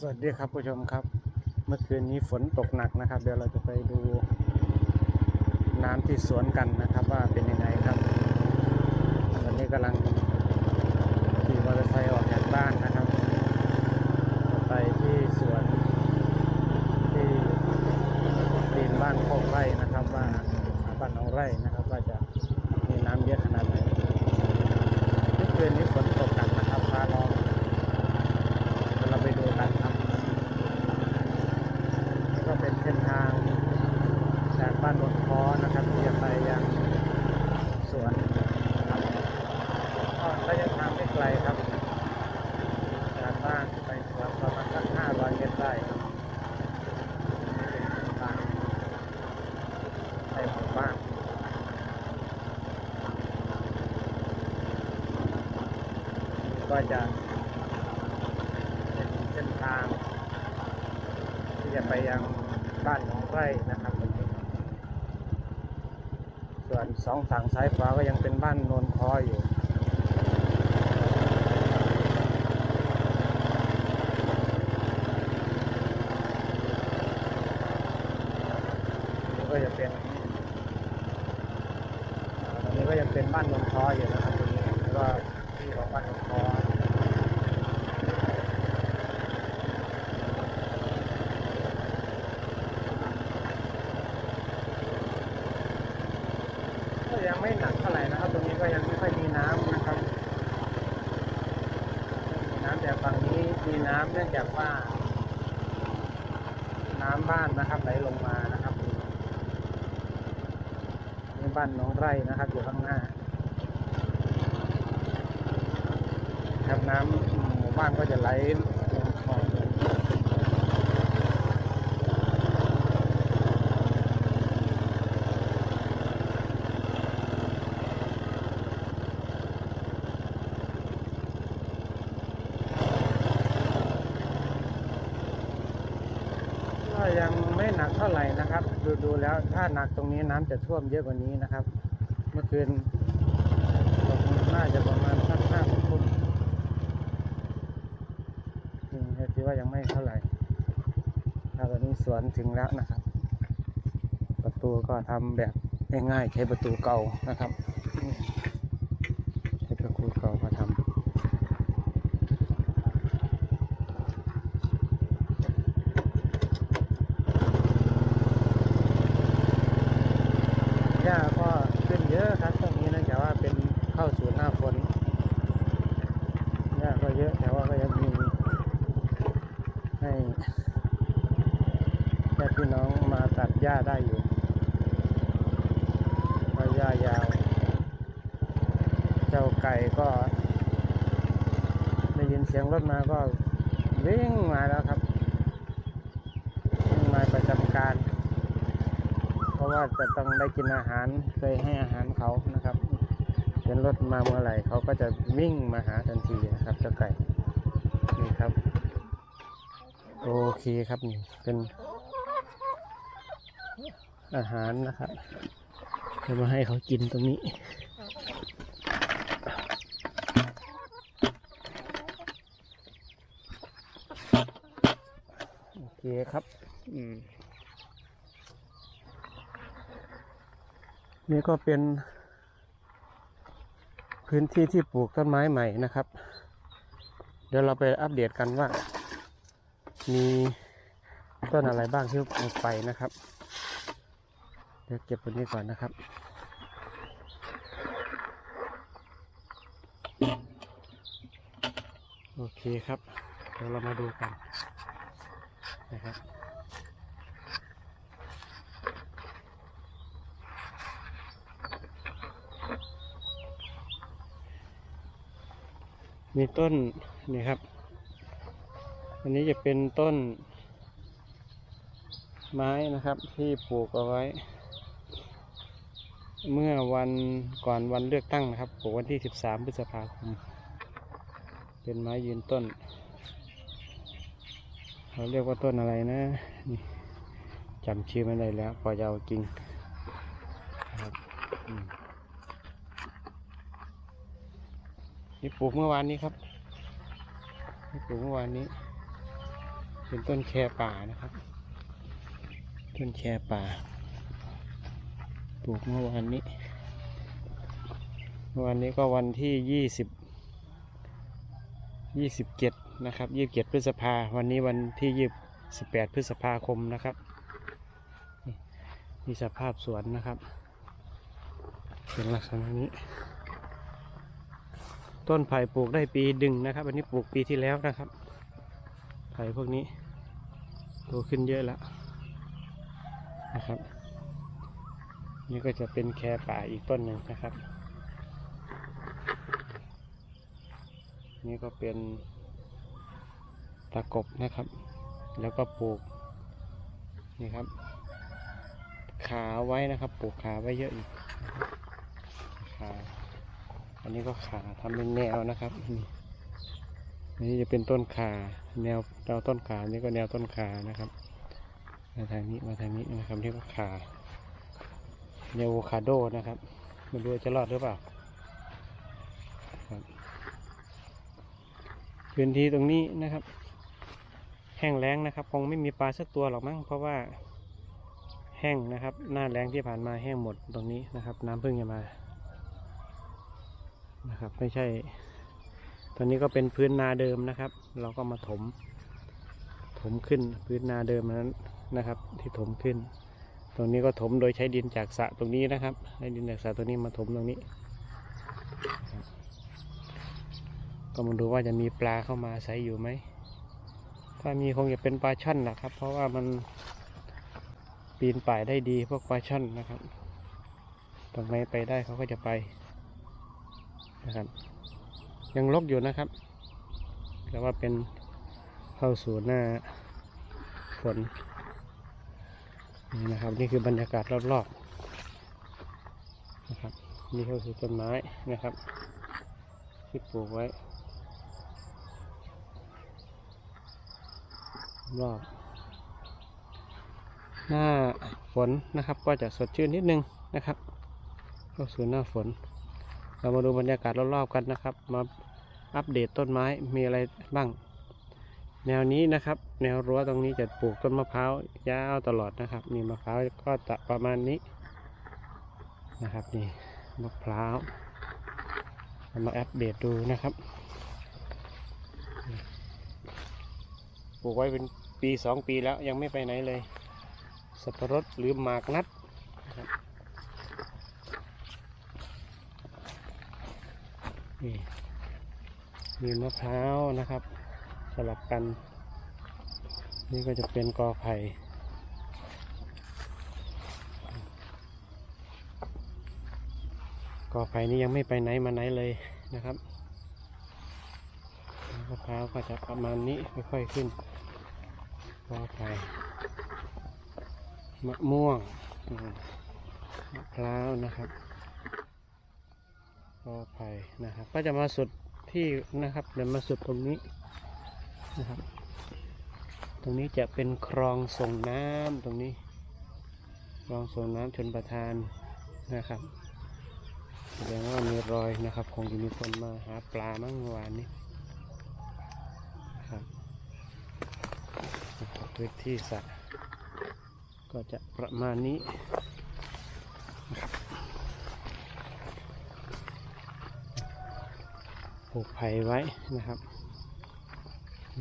สวัสดีครับผู้ชมครับ เมื่อคืนนี้ฝนตกหนักนะครับ เดี๋ยวเราจะไปดูน้ำที่สวนกันนะครับ ว่าเป็นยังไงครับวันนี้กำลังขี่มอเตอร์ไซค์ออกจากบ้านนะครับ ไปที่สวนที่ดินบ้านโคกไร่นะครับ ว่าบ้านหนองไร่นะครับ ว่าจะมีน้ำเยอะขนาดไหนเมื่อคืนนี้ฝนตกหนักนะครับฟ้าร้อง เดี๋ยวเราไปดูกันครับนี่ก็เป็นเส้นทางจากบ้านบนคอนะครับที่จะไปยังสวนนะครับก็ระยะทางไม่ไกลครับ จากบ้านไปสวนประมาณสักห้าร้อยเมตรได้ครับนี่เป็นเส้นทางในหมู่บ้าน ก็จะเป็นเส้นทาง ที่จะไปยังบ้านหนองไร่นะครับ ส่วนสองฝั่งซ้ายขวาก็ยังเป็นบ้านโนนคออยู่ก็จะเป็นตรงนี้ก็ยังเป็นบ้านโนนคออยู่นะครับตรงนี้แล้วก็ที่ของบ้านโนนคอ ก็ยังไม่หนักเท่าไหร่นะครับ ตรงนี้ก็ยังไม่ค่อยมีน้ำนะครับมีน้ำแต่ฝั่งนี้มี น้ำเนื่องจากว่า น้ำบ้านนะครับไหลลงมานะครับนี่บ้านน้องไร่นะครับอยู่ข้างหน้าครับน้ำหมู่บ้านก็จะไหลลงคลองเลย ก็ยัง ไม่หนักเท่าไหร่นะครับ ดูดูแล้วถ้าหนักตรงนี้น้ำจะท่วมเยอะกว่านี้นะครับ เมื่อคืนตกน่าจะประมาณสักห้าทุ่มอืมถือว่ายังไม่เท่าไหร่ถ้าตอนนี้สวนถึงแล้วนะครับ ประตูก็ทำแบบง่ายๆใช้ประตูเก่านะครับอืมใช้ประตูเก่ามาทำ หญ้าก็ขึ้นเยอะครับตรงนี้เนื่องจากว่าเป็นเข้าสู่หน้าฝนหญ้าก็เยอะแต่ว่าก็ยังมีให้ ญาติพี่น้องมาตัดหญ้าได้อยู่เพราะหญ้ายาว เจ้าไก่ก็ ได้ยินเสียงรถมาก็วิ่งมาแล้วครับวิ่งมาประจำการ เพราะว่าจะต้องได้กินอาหารเคยให้อาหารเขานะครับเป็นรถมาเมื่อไหร่เขาก็จะวิ่งมาหาทันทีนะครับเจ้าไก่นี่ครับ โอเคครับนี่เป็นอาหารนะครับจะมาให้เขากินตรงนี้โอเคครับอืมนี่ก็เป็น พื้นที่ที่ปลูกต้นไม้ใหม่นะครับ เดี๋ยวเราไปอัปเดตกันว่า มีต้นอะไรบ้างที่ลูกไปนะครับ เดี๋ยวเก็บตัวนี้ก่อนนะครับโอเคครับ เดี๋ยวเรามาดูกันนะครับ มีต้นนี่ครับ อันนี้จะเป็นต้น ไม้นะครับที่ปลูกเอาไว้ เมื่อวันก่อนวันเลือกตั้งนะครับปลูกวันที่ 13 พฤษภาคม เป็นไม้ยืนต้น เราเรียกว่าต้นอะไรนะนจำชื่อไม่ได้แล้ว พอจะเอาจริงนะครับนี่ปลูกเมื่อวานนี้ครับนี่ปลูกเมื่อวานนี้ เป็นต้นแคป่านะครับ ต้นแคป่า ปลูกเมื่อวานนี้วานนี้ก็วันที่ยี่สิบยี่สิบเจ็ดนะครับยี่สิบเจ็ดพฤษภา วันนี้วันที่ยี่สิบแปดพฤษภาคมนะครับนี่สภาพสวนนะครับเป็นลักษณะนี้ ต้นไผ่ปลูกได้ปีดึงนะครับ อันนี้ปลูกปีที่แล้วนะครับ ไผ่พวกนี้โตขึ้นเยอะแล้วนะครับ นี่ก็จะเป็นแคป่าอีกต้นหนึ่งนะครับ นี่ก็เป็นตะกบนะครับ แล้วก็ปลูกนี่ครับ ขาไว้นะครับ ปลูกขาไว้เยอะอีกขาอันนี้ก็ขาทำเป็นแนวนะครับ นี่จะเป็นต้นขา แนวแนวต้นขานี่ก็แนวต้นขานะครับมาทางนี้มาทางนี้นะครับนี่ก็ขาเนวคาโดนะครับไม่รู้จะรอดหรือเปล่าครับพื้นที่ตรงนี้นะครับ แห้งแล้งนะครับ คงไม่มีปลาสักตัวหรอกมั้งเพราะว่าแห้งนะครับ หน้าแล้งที่ผ่านมาแห้งหมดตรงนี้นะครับ น้ำเพิ่งจะมานะครับ ไม่ใช่ ตอนนี้ก็เป็นพื้นนาเดิมนะครับ เราก็มาถม ถมขึ้นพื้นนาเดิมนั้นนะครับ ที่ถมขึ้น ตรงนี้ก็ถมโดยใช้ดินจากสระตรงนี้นะครับใช้ดินจากสระตรงนี้มาถมตรงนี้ ก็มาดูว่าจะมีปลาเข้ามาอาศัยอยู่ไหมถ้ามีคงจะเป็นปลาช่อนนะครับ เพราะว่ามันปีนป่ายได้ดีพวกปลาช่อนนะครับ ตรงไหนไปได้เขาก็จะไปนะครับ ยังลกอยู่นะครับ แต่ว่าเป็นเข้าสู่หน้าฝนนี่นะครับ นี่คือบรรยากาศรอบๆนะครับ นี่ก็คือต้นไม้นะครับ ที่ปลูกไว้ รอบ หน้าฝนนะครับ ก็จะสดชื่นนิดนึงนะครับ เข้าสู่หน้าฝน เรามาดูบรรยากาศรอบๆกันนะครับ มาอัปเดตต้นไม้มีอะไรบ้าง แนวนี้นะครับ แนวรั้วตรงนี้จะปลูกต้นมะพร้าวยาวตลอดนะครับนี่มะพร้าวก็จะประมาณนี้นะครับนี่มะพร้าวเรามาอัปเดตดูนะครับปลูกไว้เป็นปีสองปีแล้วยังไม่ไปไหนเลย สับปะรดหรือหมากนัดนะครับนี่ มีมะพร้าวนะครับ สลับกัน นี่ก็จะเป็นกอไผ่กอไผ่นี่ยังไม่ไปไหนมาไหนเลยนะครับมะพร้าวก็จะประมาณนี้ค่อยๆขึ้นกอไผ่มะม่วงมะพร้าวนะครับกอไผ่นะครับ ก็จะมาสุด ที่นะครับ เดี๋ยวมาสุดตรงนี้นะครับ ตรงนี้จะเป็นคลองส่งน้ำตรงนี้ คลองส่งน้ำชนประทานนะครับแสดงว่ามีรอยนะครับคงจะมีคนมาหาปลามั่งเมื่อวานนี้นะครับพื้นที่สระก็จะประมาณนี้นะครับ ลูกไผ่ไว้นะครับ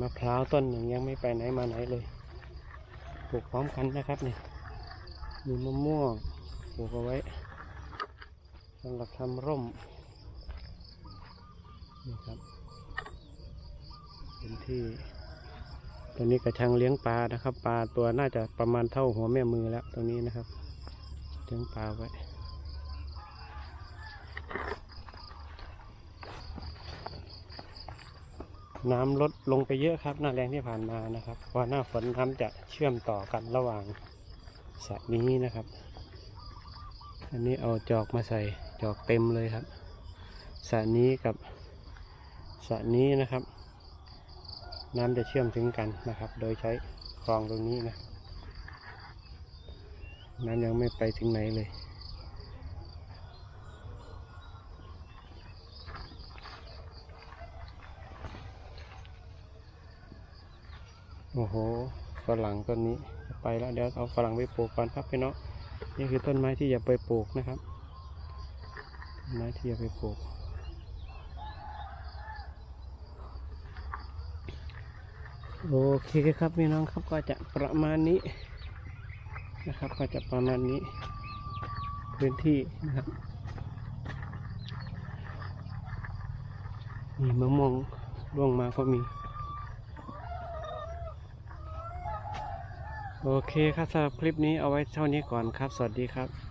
มะพร้าวต้นหนึ่งยังไม่ไปไหนมาไหนเลยปลูกพร้อมกันนะครับนี่มีมะม่วงปลูกเอาไว้สำหรับทำร่มนี่ครับเป็นที่ตรงนี้กระชังเลี้ยงปลานะครับ ปลาตัวน่าจะประมาณเท่าหัวแม่มือแล้วตรงนี้นะครับเลี้ยงปลาไว้ น้ำลดลงไปเยอะครับ หน้าแรงที่ผ่านมานะครับพราะหน้าฝนน้ำจะเชื่อมต่อกันระหว่างสระนี้นะครับ อันนี้เอาจอกมาใส่จอกเต็มเลยครับสระนี้กับสระนี้นะครับ น้ำจะเชื่อมถึงกันนะครับ โดยใช้คลองตรงนี้นะน้ำยังไม่ไปถึงไหนเลย โอ้โหฝรั่งต้นนี้ไปแล้วเดี๋ยวเอาฝรั่งไปปลูกก่อนครับพี่น้องนี่คือต้นไม้ที่อย่าไปปลูกนะครับต้นไม้ที่อย่าไปปลูกโอเคครับพี่น้องครับก็จะประมาณนี้นะครับ ก็จะประมาณนี้ พื้นที่นะครับมีมะม่วงร่วงมาก็มี โอเคครับสำหรับคลิปนี้เอาไว้เท่านี้ก่อนครับ สวัสดีครับ